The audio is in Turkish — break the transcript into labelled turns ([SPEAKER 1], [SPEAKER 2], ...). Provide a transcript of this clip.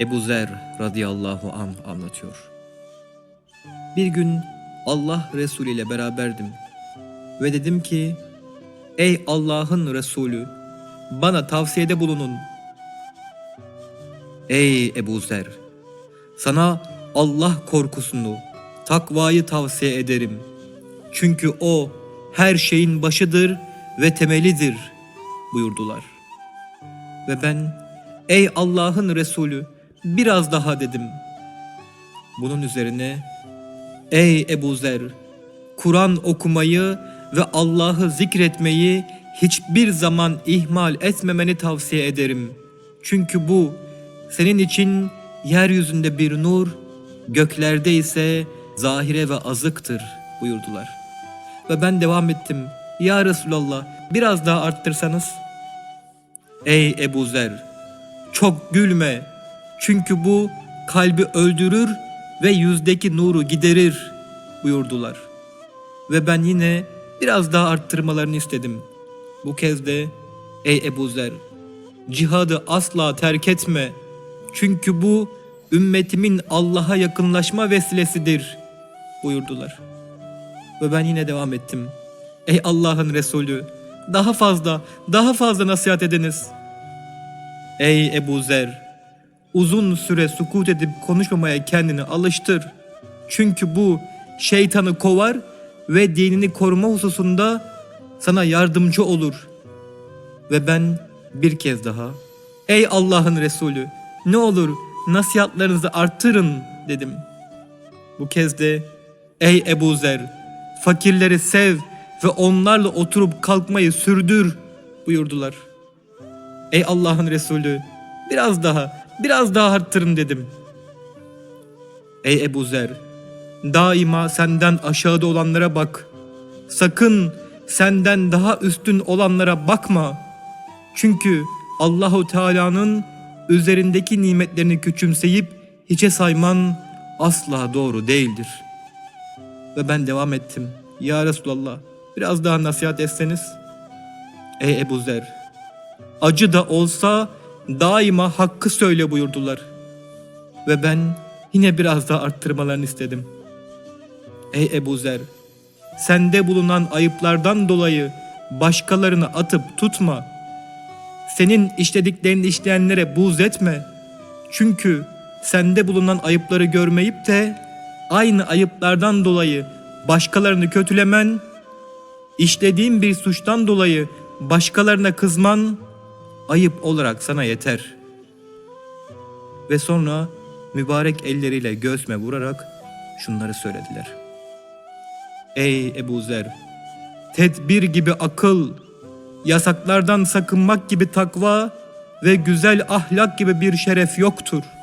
[SPEAKER 1] Ebu Zer radıyallahu an anlatıyor. Bir gün Allah Resulü ile beraberdim ve dedim ki Ey Allah'ın Resulü bana tavsiyede bulunun. Ey Ebu Zer sana Allah korkusunu, takvayı tavsiye ederim. Çünkü o her şeyin başıdır ve temelidir buyurdular. Ve ben ey Allah'ın Resulü biraz daha dedim. Bunun üzerine ey Ebu Zer Kur'an okumayı ve Allah'ı zikretmeyi hiçbir zaman ihmal etmemeni tavsiye ederim. Çünkü bu senin için yeryüzünde bir nur, göklerde ise zahire ve azıktır buyurdular. Ve ben devam ettim. Ya Resulallah biraz daha arttırsanız. Ey Ebu Zer çok gülme. Çünkü bu kalbi öldürür ve yüzdeki nuru giderir buyurdular. Ve ben yine biraz daha arttırmalarını istedim. Bu kez de ey Ebu Zer cihadı asla terk etme. Çünkü bu ümmetimin Allah'a yakınlaşma vesilesidir buyurdular. Ve ben yine devam ettim. Ey Allah'ın Resulü daha fazla daha fazla nasihat ediniz. Ey Ebu Zer uzun süre sukut edip konuşmamaya kendini alıştır. Çünkü bu şeytanı kovar ve dinini koruma hususunda sana yardımcı olur. Ve ben bir kez daha ey Allah'ın Resulü ne olur nasihatlarınızı arttırın dedim. Bu kez de ey Ebu Zer fakirleri sev ve onlarla oturup kalkmayı sürdür buyurdular. Ey Allah'ın Resulü biraz daha biraz daha arttırın dedim. Ey Ebu Zer daima senden aşağıda olanlara bak. Sakın senden daha üstün olanlara bakma. Çünkü Allahu Teala'nın üzerindeki nimetlerini küçümseyip hiçe sayman asla doğru değildir. Ve ben devam ettim. Ya Resulallah biraz daha nasihat etseniz. Ey Ebu Zer acı da olsa daima hakkı söyle buyurdular. Ve ben yine biraz daha arttırmalarını istedim. Ey Ebu Zer sende bulunan ayıplardan dolayı başkalarını atıp tutma. Senin işlediklerini işleyenlere buğz etme. Çünkü sende bulunan ayıpları görmeyip de aynı ayıplardan dolayı başkalarını kötülemen, işlediğin bir suçtan dolayı başkalarına kızman ayıp olarak sana yeter. Ve sonra mübarek elleriyle göğsüme vurarak şunları söylediler. Ey Ebu Zer! Tedbir gibi akıl, yasaklardan sakınmak gibi takva ve güzel ahlak gibi bir şeref yoktur.''